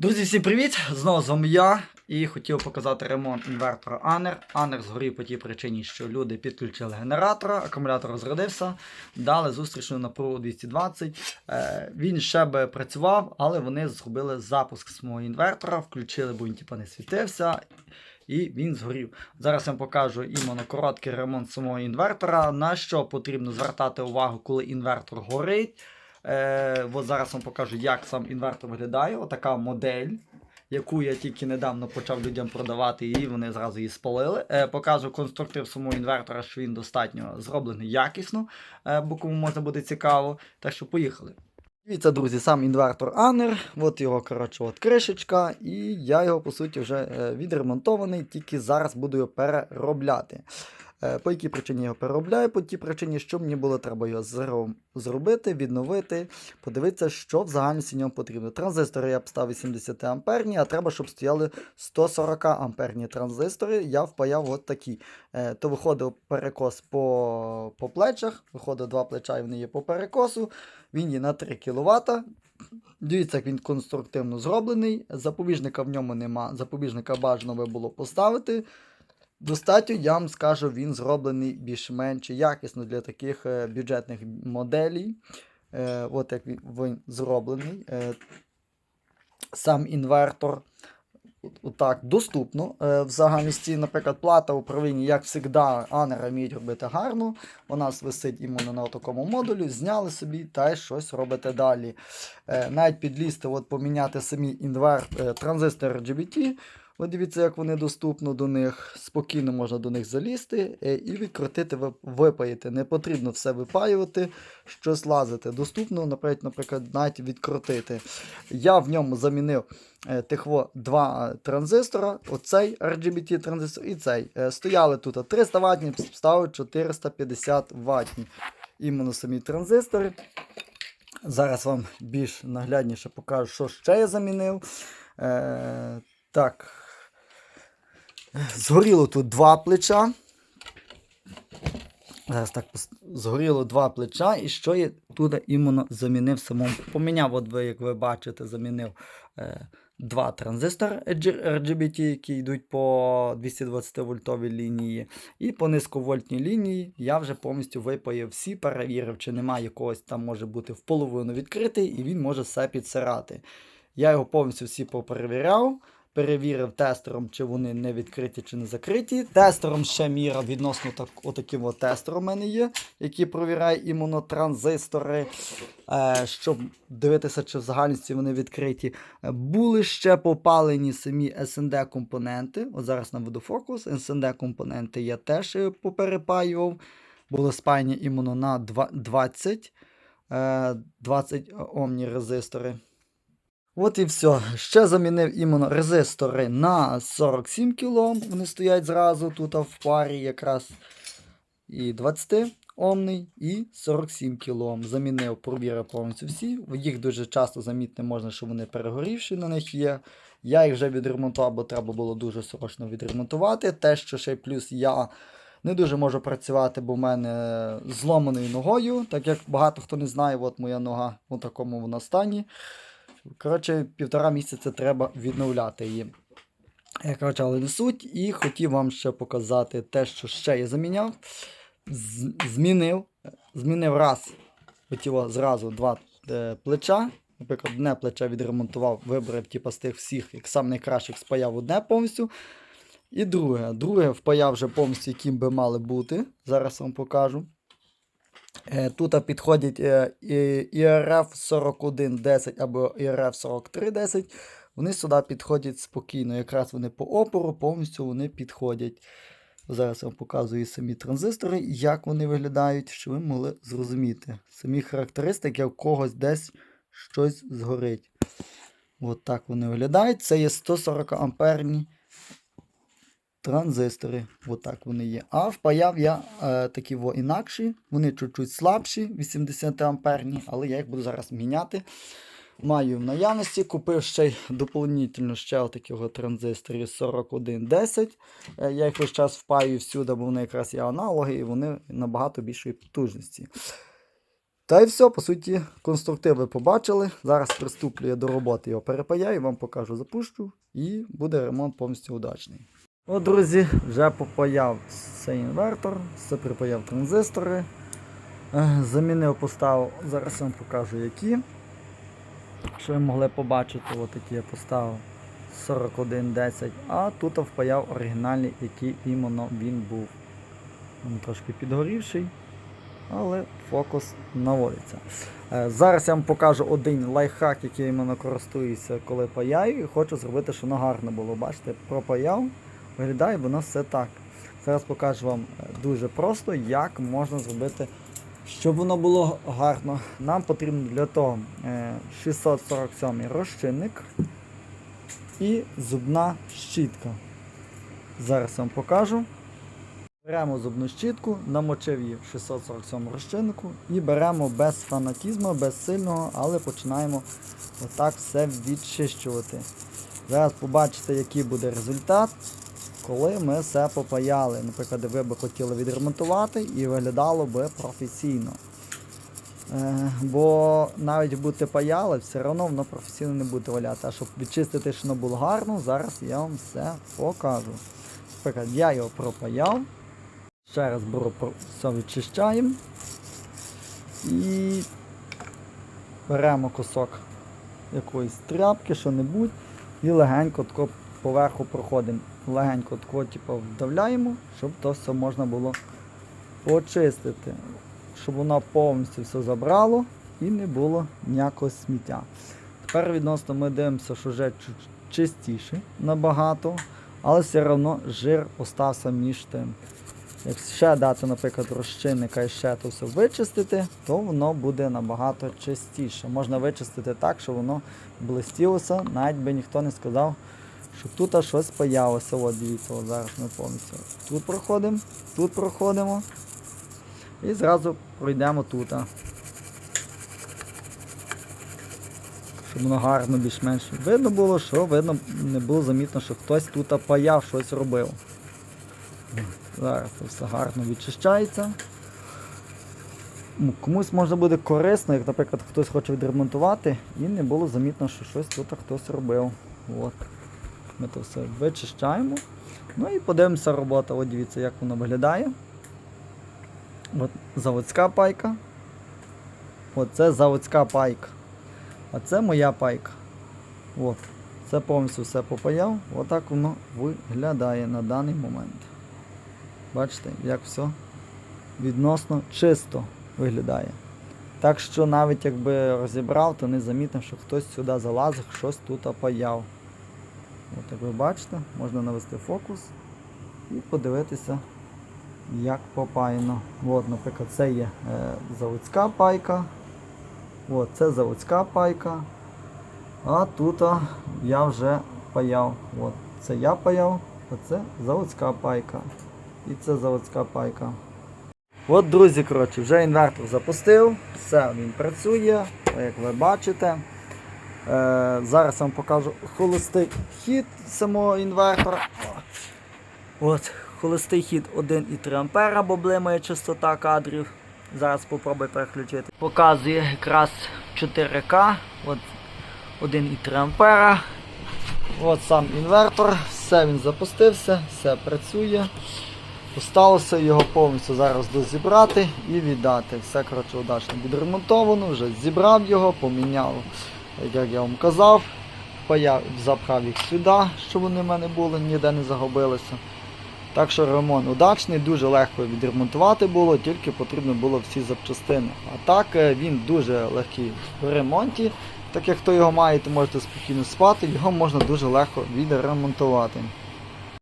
Друзі, всім привіт! Знову з вами я і хотів показати ремонт інвертора Анер. Анер згорів по тій причині, що люди підключили генератора, акумулятор розрядився, дали зустрічну напругу 220. Е, він ще би працював, але вони зробили запуск свого інвертора, включили, бо він типу, не світився. І він згорів. Зараз я вам покажу іменно короткий ремонт самого інвертора. На що потрібно звертати увагу, коли інвертор горить. Е, зараз вам покажу, як сам інвертор виглядає. Отака модель, яку я тільки недавно почав людям продавати, і вони зразу її спалили. Е, покажу конструктив самого інвертора, що він достатньо зроблений якісно, е, бо кому може буде цікаво. Так що поїхали. Дивіться, друзі, сам інвертор Анер. От його, коротше, от кришечка, і я його, по суті, вже е, відремонтований, тільки зараз буду його переробляти. Е, По якій причині його переробляю? По тій причині, що мені було треба його зро- зробити, відновити, подивитися, що в загальності ньому потрібно. Транзистори я б став 80 амперні, а треба, щоб стояли 140 амперні транзистори. Я впаяв от такі. Е, То виходив перекос по, по плечах, виходить два плеча і вони є по перекосу. Він є на 3 кВт. Дивіться, як він конструктивно зроблений. Запобіжника в ньому нема. Запобіжника бажано би було поставити. Достатньо, я вам скажу, він зроблений більш-менш якісно для таких е, бюджетних моделей. Е, от як він, зроблений. Е, сам інвертор. от- Отак, доступно. В загальності, наприклад, плата управління, як завжди, анера вміють робити гарно. У нас висить іменно на такому модулі, зняли собі та й щось робите далі. Навіть підлізти, от, поміняти самі інверт, е, транзистори RGBT. От дивіться, як вони доступно до них. Спокійно можна до них залізти е, і відкрутити, вип- випаяти. Не потрібно все випаювати, щось лазити. Доступно, наприклад, наприклад, навіть відкрутити. Я в ньому замінив е, тихво два транзистора, оцей RGBT транзистор і цей. Е, Стояли тут 300 ватні, ставив 450 ватні. Іменно самі транзистори. Зараз вам більш наглядніше покажу, що ще я замінив. Е, так. Згоріло тут два плеча. Зараз так згоріло два плеча, і що я тут іменно замінив самому. Поміняв, от ви, як ви бачите, замінив е, два транзистори RGBT, які йдуть по 220 вольтовій лінії. І по низьковольтній лінії я вже повністю випаяв всі, перевірив, чи немає якогось там може бути в половину відкритий, і він може все підсирати. Я його повністю всі поперевіряв. Перевірив тестером, чи вони не відкриті, чи не закриті. Тестером ще міра відносно так, отаким от тестером у мене є, який провіряє іменно транзистори, е, щоб дивитися, чи в загальності вони відкриті. Е, Були ще попалені самі SND компоненти. От зараз наведу фокус. SND компоненти я теж е, поперепаював. Було спаяні іменно на 20, е, 20 омні резистори. От і все. Ще замінив іменно резистори на 47 кОм. Вони стоять зразу тут в парі якраз. І 20 омний, і 47 кОм. Замінив, провірив повністю всі. Їх дуже часто замітити можна, що вони перегорівші на них є. Я їх вже відремонтував, бо треба було дуже срочно відремонтувати. Те, що ще плюс я не дуже можу працювати, бо в мене зломаною ногою. Так як багато хто не знає, от моя нога у такому вона стані. Коротше, півтора місяця треба відновляти її. Е, Коротше, але не суть. І хотів вам ще показати те, що ще я заміняв. Змінив. Змінив раз. Хотіло зразу два е, плеча. Наприклад, одне плече відремонтував, вибрав типу, з тих всіх, як сам найкращих, спаяв одне повністю. І друге. Друге впаяв вже повністю, яким би мали бути. Зараз вам покажу. Е, Тут підходять е, і- IRF 4110 або IRF 4310. Вони сюди підходять спокійно. Якраз вони по опору повністю вони підходять. Зараз я вам показую самі транзистори, як вони виглядають, щоб ви могли зрозуміти. Самі характеристики, у когось десь щось згорить. От так вони виглядають. Це є 140 амперні транзистори. Отак вони є. А впаяв я е, такі во інакші. Вони чуть-чуть слабші, 80 амперні, але я їх буду зараз міняти. Маю в наявності. Купив ще й доповнительно ще отакого транзисторів 4110. Е, я їх весь час впаю всюди, бо вони якраз є аналоги і вони набагато більшої потужності. Та й все, по суті, конструктив ви побачили. Зараз приступлю я до роботи, його перепаяю, вам покажу, запущу, і буде ремонт повністю удачний. От, друзі, вже попаяв цей інвертор, все припаяв транзистори. Е, Замінив, поставив, зараз я вам покажу які. Що ви могли побачити, от які я поставив 4110, а тут впаяв оригінальний, який іменно він був. Він трошки підгорівший, але фокус наводиться. Е, Зараз я вам покажу один лайфхак, який іменно користуюся, коли паяю, і хочу зробити, щоб воно гарно було. Бачите, пропаяв, виглядає воно все так. Зараз покажу вам е, дуже просто, як можна зробити, щоб воно було гарно. Нам потрібно для того е, 647 розчинник і зубна щітка. Зараз я вам покажу. Беремо зубну щітку, намочив її в 647 розчиннику і беремо без фанатізму, без сильного, але починаємо отак все відчищувати. Зараз побачите, який буде результат, коли ми все попаяли. Наприклад, ви б хотіли відремонтувати і виглядало би професійно. Е, бо навіть будете паяли, все одно воно професійно не буде валяти. А щоб відчистити, щоб воно було гарно, зараз я вам все покажу. Наприклад, я його пропаяв. Ще раз беру, все відчищаємо. І беремо кусок якоїсь тряпки, що-небудь, і легенько тако поверху проходимо. Легенько тако, типу, вдавляємо, щоб то все можна було почистити. Щоб воно повністю все забрало і не було ніякого сміття. Тепер відносно ми дивимося, що вже чистіше набагато, але все одно жир остався між тим. Як ще дати, наприклад, розчинника і ще то все вичистити, то воно буде набагато чистіше. Можна вичистити так, щоб воно блистілося, навіть би ніхто не сказав, що тут щось появилося. От дивіться, от зараз ми повністю тут проходимо, тут проходимо. І зразу пройдемо тут. Щоб воно гарно більш-менш видно було, що видно не було замітно, що хтось тут паяв, щось робив. Зараз це все гарно відчищається. Комусь може буде корисно, як, наприклад, хтось хоче відремонтувати, і не було замітно, що щось тут хтось робив. От. Ми це все вичищаємо. Ну і подивимося робота. От дивіться, як воно виглядає. От заводська пайка. Оце заводська пайка. А це моя пайка. От. Це повністю все попаяв. Отак воно виглядає на даний момент. Бачите, як все відносно чисто виглядає. Так що навіть якби розібрав, то не замітив, що хтось сюди залазив, щось тут паяв. От як ви бачите, можна навести фокус і подивитися, як попаяно. От, наприклад, це є е, заводська пайка. От, це заводська пайка. А тут а, я вже паяв. От, це я паяв, а це заводська пайка. І це заводська пайка. От, друзі, коротше, вже інвертор запустив, все, він працює, як ви бачите. Е, зараз вам покажу холостий хід самого інвертора. От, холостий хід 1,3 А, бо блимає частота кадрів. Зараз спробую переключити. Показує якраз 4К. От 1,3 А. От сам інвертор, все він запустився, все працює. Осталося його повністю зараз дозібрати і віддати. Все коротше удачно буде вже зібрав його, поміняв, як я вам казав, запхав їх сюди, щоб вони в мене були, ніде не загубилися. Так що ремонт удачний, дуже легко відремонтувати було, тільки потрібно було всі запчастини. А так е, він дуже легкий в ремонті. Так як хто його має, то можете спокійно спати, його можна дуже легко відремонтувати.